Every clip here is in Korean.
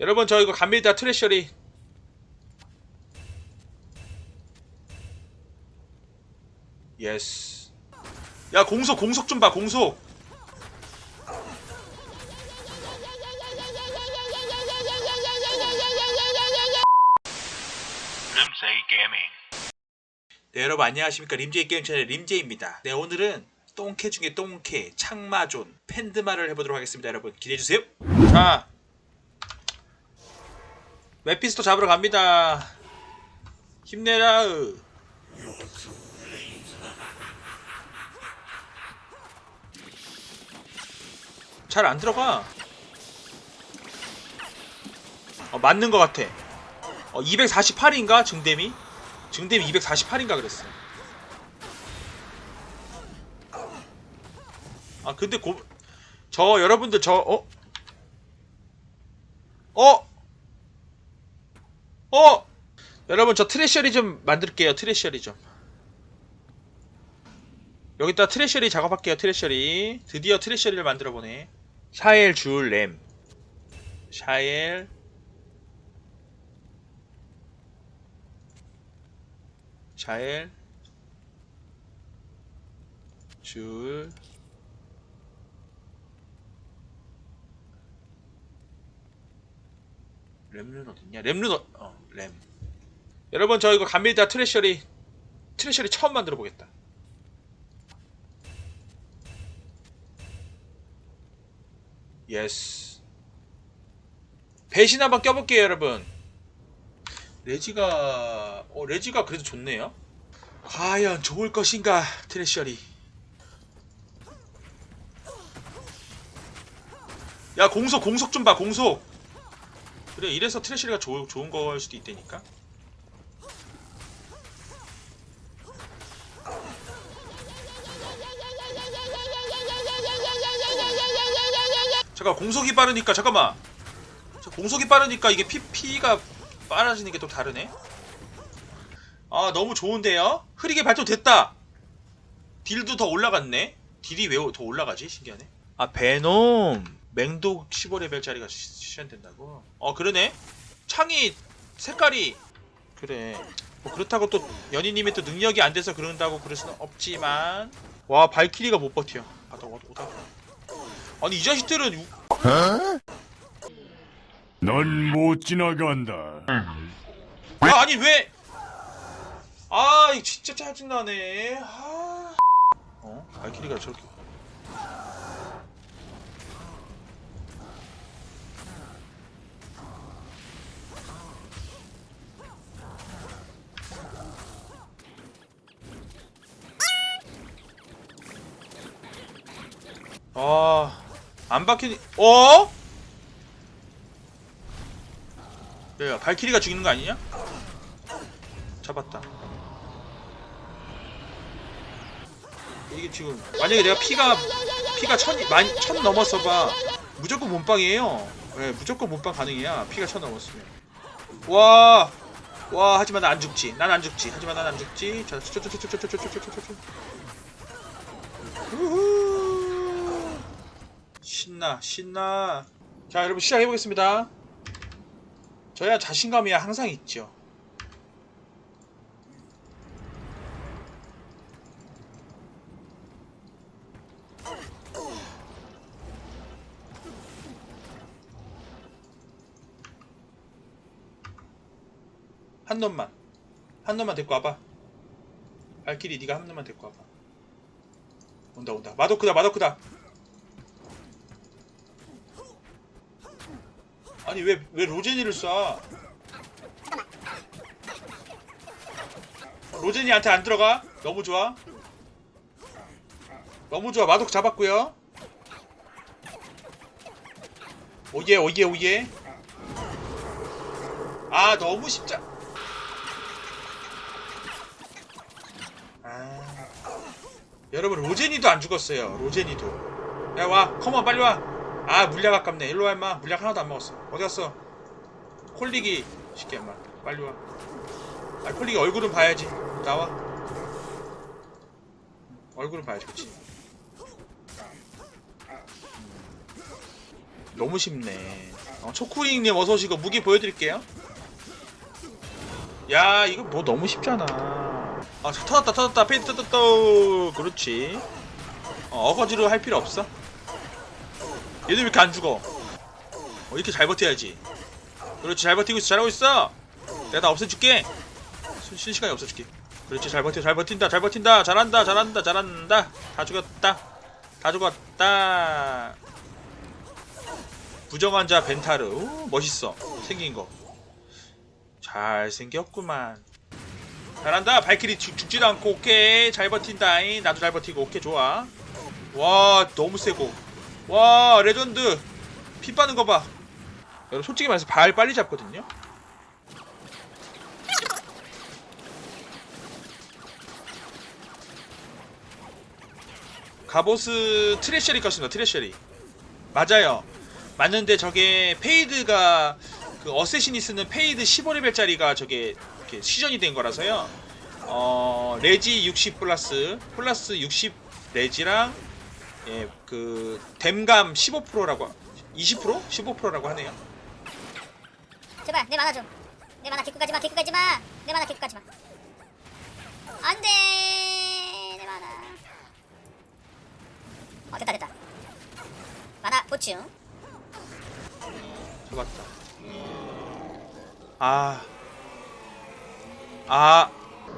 여러분 저 이거 갑니다. 트레셔리. 예스 야 공속 공속 좀 봐 공속. 네 여러분 안녕하십니까. 림제이 게임 채널 림제이입니다. 네 오늘은 똥캐 중에 똥캐 창마존 팬드마를 해보도록 하겠습니다 여러분. 기대해주세요. 자 맵피스토 잡으러 갑니다 힘내라 잘안 들어가 어 맞는 것 같아 어 248인가 증댐이 증댐이 248인가 그랬어. 아 근데 고... 저 여러분들 저 어? 어? 어? 여러분 저 트레셔리 좀 만들게요. 트레셔리 좀. 여기다 트레셔리 작업할게요. 트레셔리. 드디어 트레셔리를 만들어 보네. 샤엘 줄 램. 샤엘 샤엘 줄 램룬 어딨냐? 램룬 어, 어, 램. 여러분 저 이거 갑니다. 트레셔리. 트레셔리 처음 만들어 보겠다. 예스. 배신 한번 껴볼게요 여러분. 레지가 어 레지가 그래도 좋네요. 과연 좋을 것인가 트레셔리. 야 공속 공속 좀 봐 공속. 그래 이래서 트레셔리가 좋, 좋은 걸 수도 있다니까. 잠깐 공속이 빠르니까 잠깐만. 저 공속이 빠르니까 이게 피 피가 빨아지는 게 또 다르네. 아 너무 좋은데요? 흐리게 발전됐다. 딜도 더 올라갔네. 딜이 왜 더 올라가지? 신기하네. 아 베놈 맹독 15레벨짜리가 시연된다고? 어 그러네. 창이 색깔이 그래. 뭐 그렇다고 또 연희님의 또 능력이 안 돼서 그런다고 그럴 수는 없지만 와 발키리가 못 버텨. 아나 오다. 아니 이 자식들은 유- 넌못 지나간다. 아, 아니 왜? 아, 이거 진짜 짜증나네. 아. 어? 발키리가 저렇게. 아, 안 박히니, 어? 야, 발키리가 죽이는 거 아니냐? 잡았다. 이게 지금 만약에 내가 피가 피가 천이 만, 천 넘었어 봐 무조건 몸빵이에요. 예, 무조건 몸빵 가능이야. 피가 천 넘었으면. 와, 와 하지만 난안 죽지. 난 안 죽지. 하지만 난 안 죽지. 자, 쪼쪼쪼쪼쪼쪼쪼쪼쪼쪼. 우후. 신나, 신나. 자, 여러분 시작해 보겠습니다. 저야 자신감이 항상 있죠. 한 놈만 한 놈만 데리고 와봐 발길이 네가 한 놈만 데리고 와봐 온다 온다 마도크다 마도크다 아니 왜 왜 로제니를 쏴? 로제니한테 안 들어가? 너무 좋아? 너무 좋아. 마도크 잡았고요. 오예 오예 오예. 아 너무 쉽자 아. 여러분 로제니도 안 죽었어요. 로제니도. 야 와. 컴온 빨리 와 아 물약 아깝네. 일로 와 임마. 물약 하나도 안 먹었어. 어디 갔어? 콜리기 쉽게 임마. 빨리 와 아 콜리기 얼굴은 봐야지. 나와. 얼굴은 봐야지 그치? 너무 쉽네. 어, 초쿠링님 어서 오시고 무기 보여드릴게요. 야 이거 뭐 너무 쉽잖아. 아 자, 터졌다 터졌다. 페인트 터졌다. 그렇지. 어, 어거지로 할 필요 없어. 얘들 왜 이렇게 안 죽어? 어, 이렇게 잘 버텨야지. 그렇지 잘 버티고 있어. 잘하고 있어. 내가 다 없애줄게. 순- 순식간에 없애줄게. 그렇지 잘 버텨 잘 버틴다 잘 버틴다. 잘한다 잘한다 잘한다. 다 죽였다. 다 죽었다. 부정환자 벤타르. 오, 멋있어. 생긴 거. 잘생겼구만. 잘한다. 발키리 죽, 죽지도 않고 오케이. 잘 버틴다 잉. 나도 잘 버티고. 오케이 좋아. 와 너무 세고 와 레전드. 피 빠는 거봐. 여러분 솔직히 말해서 발 빨리 잡거든요. 가보스 트레셔리 껐습니다 트레셔리. 맞아요. 맞는데 저게 페이드가 그 어쌔신이 쓰는 페이드 15레벨짜리가 저게 시전이 된 거라서요. 어 레지 60 플러스 플러스 60 레지랑 예 그 댐감 15%라고 20% 15%라고 하네요. 제발 내 만화 좀. 내 만화 개꾸까지 마. 개꾸까지 마. 내 만화 개꾸까지 마. 안 돼. 내 만화. 어 됐다 됐다. 만화 보충. 잡았다. 아. 아.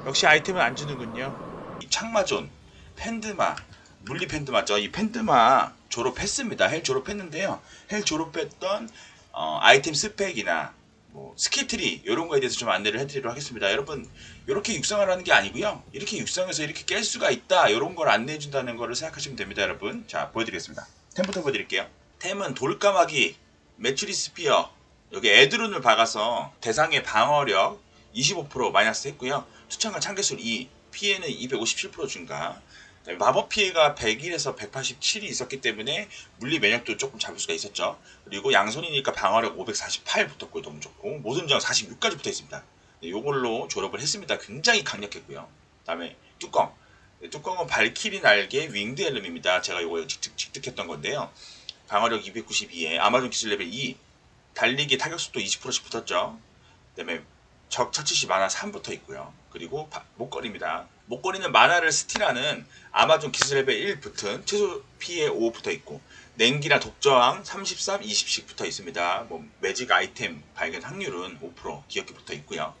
역시 아이템은 안 주는군요. 이 창마존, 팬드마, 물리 팬드마죠. 이 팬드마 졸업했습니다. 헬 졸업했는데요. 헬 졸업했던 어, 아이템 스펙이나 뭐 스킬트리 이런 거에 대해서 좀 안내를 해드리도록 하겠습니다. 여러분 이렇게 육성을 하는 게 아니고요. 이렇게 육성해서 이렇게 깰 수가 있다 이런 걸 안내해 준다는 거를 생각하시면 됩니다, 여러분. 자 보여드리겠습니다. 템부터 보여드릴게요. 템은 돌까마귀, 메추리 스피어 여기 에드룬을 박아서 대상의 방어력 25% 마이너스 했고요. 투창과 창개술 2, 피해는 257% 증가. 마법 피해가 101에서 187이 있었기 때문에 물리 면역도 조금 잡을 수가 있었죠. 그리고 양손이니까 방어력 548 붙었고 너무 좋고 모든 점 46까지 붙어 있습니다. 네, 요걸로 졸업을 했습니다. 굉장히 강력했고요. 그다음에 뚜껑. 네, 뚜껑은 발키리 날개 윙드 엘름입니다. 제가 요거 직접 직득했던 건데요. 방어력 292에 아마존 기술 레벨 2, 달리기 타격 속도 20%씩 붙었죠. 그다음에 적 처치 시 만화 3 붙어 있고요. 그리고 바- 목걸이입니다. 목걸이는 만화를 스틸하는 아마존 기술 레벨 1 붙은 최소 피해 5 붙어 있고 냉기나 독저항 33, 20씩 붙어 있습니다. 뭐 매직 아이템 발견 확률은 5% 귀엽게 붙어 있고요.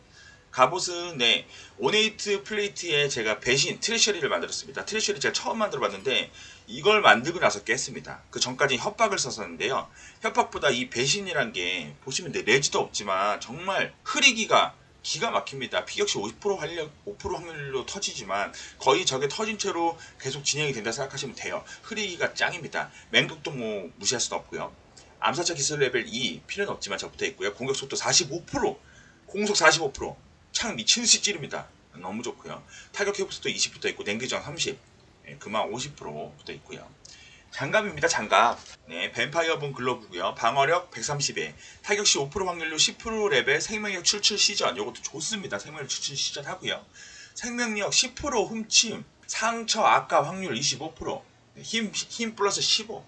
갑옷은 네 오네이트 플레이트에 제가 배신 트레셔리를 만들었습니다. 트레셔리 제가 처음 만들어봤는데 이걸 만들고 나서 깼습니다. 그 전까지 협박을 썼었는데요. 협박보다 이 배신이란 게 보시면 네 레지도 없지만 정말 흐리기가 기가 막힙니다. 피격시 50% 활력, 5% 확률로 터지지만 거의 적에 터진 채로 계속 진행이 된다 생각하시면 돼요. 흐리기가 짱입니다. 맹독도 뭐 무시할 수도 없고요. 암사차 기술 레벨 2 필요는 없지만 적붙어 있고요. 공격 속도 45%, 공속 45%, 창 미친 듯이 찌릅니다. 너무 좋고요. 타격 회복 속도 20 붙어 있고 냉기저항 30, 예, 그만 50% 붙어 있고요. 장갑입니다. 장갑. 네, 뱀파이어본 글러브고요. 방어력 130에 타격 시 5% 확률로 10% 레벨 생명력 출출 시전. 요것도 좋습니다. 생명력 출출 시전 하고요. 생명력 10% 훔침. 상처 악화 확률 25%. 네, 힘, 힘 플러스 15.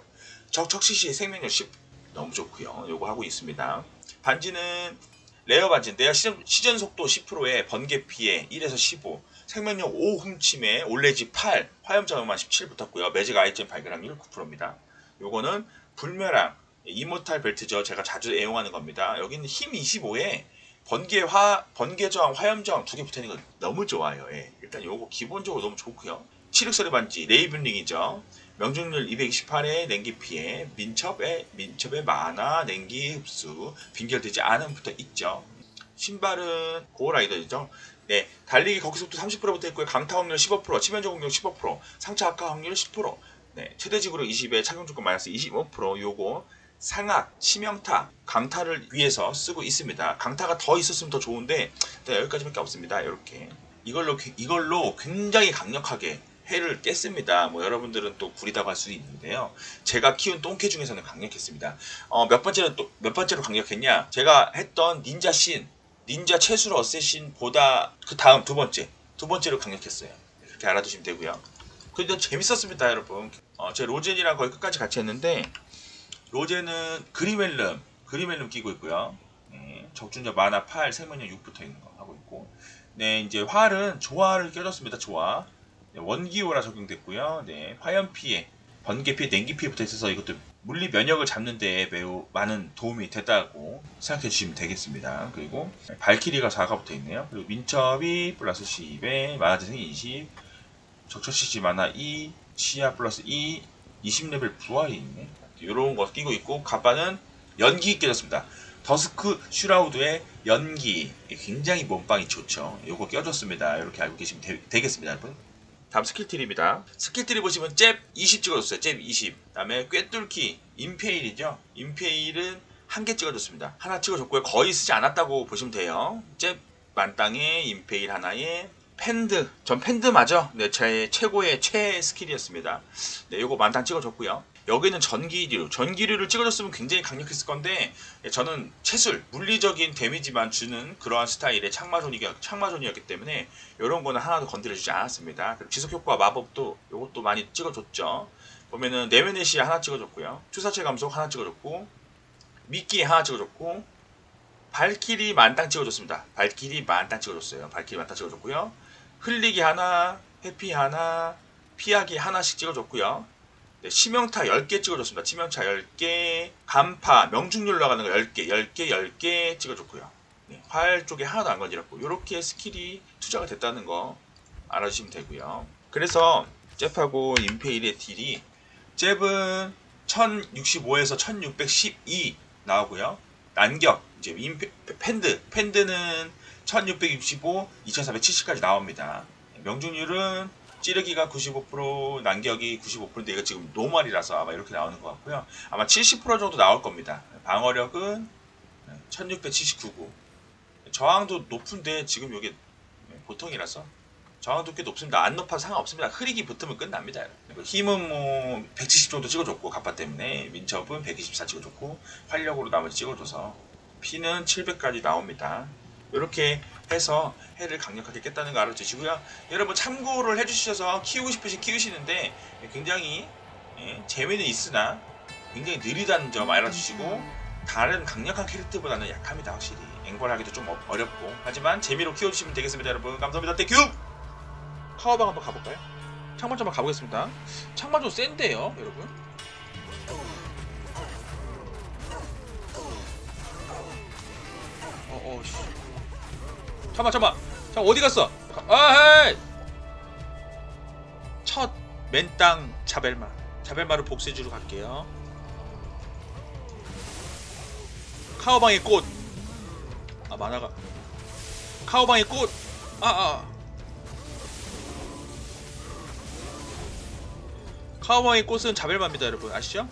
적척시 시 생명력 10. 너무 좋고요. 요거 하고 있습니다. 반지는 레어 반지인데요. 시전, 시전 속도 10%에 번개 피해 1에서 15. 생명력 5 훔침에 올레지 8, 화염자음만 17 붙었고요. 매직 아이템 발견 확률 9%입니다. 요거는 불멸랑 이모탈 벨트죠. 제가 자주 애용하는 겁니다. 여기는 힘 25에 번개 화 번개 저항, 화염 저항 두 개 붙어 있는 거 너무 좋아요. 예. 일단 요거 기본적으로 너무 좋고요. 치력소리 반지 레이븐링이죠. 명중률 228에 냉기 피해, 민첩에 민첩의 만화, 냉기 흡수, 빈결되지 않음 붙어 있죠. 신발은 고라이더죠. 네, 달리기 거기서부터 30% 붙어 있고요. 강타 확률 15%, 치명적 공격 15%, 상처 악화 확률 10%, 네, 최대 지구력 20에 착용 조건 마이너스 25%, 요거 상악, 치명타, 강타를 위해서 쓰고 있습니다. 강타가 더 있었으면 더 좋은데 일단 여기까지밖에 없습니다. 이렇게 이걸로 이걸로 굉장히 강력하게 해를 깼습니다. 뭐 여러분들은 또 구리다고 할 수도 있는데요. 제가 키운 똥개 중에서는 강력했습니다. 어, 몇 번째로 또 몇 번째로 강력했냐? 제가 했던 닌자 신, 닌자 채술 어쌔신보다 그 다음 두 번째, 두 번째로 강력했어요. 그렇게 알아두시면 되고요. 근데 재밌었습니다, 여러분. 어, 제 로젠이랑 거의 끝까지 같이 했는데 로제는 그리멜름, 그리멜름 끼고 있고요. 네, 적중자 만화 8, 생명력 6 붙어 있는 거 하고 있고. 네, 이제 활은 조화를 껴줬습니다. 조화. 네, 원기호라 적용됐고요. 네, 화염 피해, 번개 피해, 냉기 피해 붙어 있어서 이것도 물리 면역을 잡는 데 매우 많은 도움이 됐다고 생각해 주시면 되겠습니다. 그리고 발키리가 4가 붙어 있네요. 그리고 민첩이 플러스 10에 만화 재생이 20, 적처 CG 만화 2, 시야 플러스 2, 20레벨 부활이 있네. 이런 거 끼고 있고 가바는 연기 끼졌습니다. 더스크 슈라우드의 연기 굉장히 몸빵이 좋죠. 요거 껴줬습니다. 이렇게 알고 계시면 되, 겠습니다 여러분. 다음 스킬트리입니다. 스킬트리 보시면 잽 20 찍어줬어요. 잽 20. 그 다음에 꿰뚫기 임페일이죠. 임페일은 한 개 찍어줬습니다. 하나 찍어줬고요. 거의 쓰지 않았다고 보시면 돼요. 잽 만땅에 임페일 하나에 팬드. 전 팬드 맞아. 네, 제 최고의 최 스킬이었습니다. 네, 요거 만땅 찍어줬고요. 여기는 전기류. 전기류를 찍어줬으면 굉장히 강력했을 건데 예, 저는 채술, 물리적인 데미지만 주는 그러한 스타일의 창마존이, 창마존이었기 때문에 이런 거는 하나도 건드려주지 않았습니다. 지속효과 마법도 이것도 많이 찍어줬죠. 보면은 네메네시 하나 찍어줬고요. 투사체 감속 하나 찍어줬고 미끼 하나 찍어줬고 발키리 만땅 찍어줬습니다. 발키리 만땅 찍어줬어요. 발키리 만땅 찍어줬고요. 흘리기 하나, 회피 하나, 피하기 하나씩 찍어줬고요. 네, 치명타 10개 찍어줬습니다. 치명타 10개, 간파, 명중률 나가는 거 10개, 10개, 10개 찍어줬고요. 네, 활 쪽에 하나도 안 건드렸고 이렇게 스킬이 투자가 됐다는 거 알아주시면 되고요. 그래서 잽하고 임페일의 딜이 잽은 1065에서 1612 나오고요. 난격 이제 임페, 팬드 팬드는 1665, 2470까지 나옵니다. 명중률은 찌르기가 95%, 난격이 95%인데 이거 지금 노멀이라서 아마 이렇게 나오는 것 같고요. 아마 70% 정도 나올 겁니다. 방어력은 1679고 저항도 높은데 지금 이게 보통이라서 저항도 꽤 높습니다. 안 높아도 상관없습니다. 흐리기 붙으면 끝납니다. 힘은 뭐 170 정도 찍어줬고 갑바 때문에 민첩은 124 찍어줬고 활력으로 나머지 찍어줘서 피는 700까지 나옵니다. 이렇게 해서 해를 강력하게 깼다는 거 알아주시고요. 여러분 참고를 해주셔서 키우고 싶으신 키우시는데 굉장히 예, 재미는 있으나 굉장히 느리다는 점 알아주시고 다른 강력한 캐릭터보다는 약합니다 확실히 앵벌하기도 좀 어- 어렵고 하지만 재미로 키워주시면 되겠습니다 여러분 감사합니다 땡큐 카우방 한번 가볼까요? 창마존 한번 가보겠습니다. 창마존 센데요, 여러분. 어, 어, 씨. 잠깐만, 잠깐만. 잠깐 어디 갔어? 아, 헤이! 첫 맨땅 자벨마. 자벨마를 복수해주러 갈게요. 카오방의 꽃. 아, 만화가. 카오방의 꽃. 아, 아. 카우방의 꽃은 자벨마입니다 여러분 아시죠?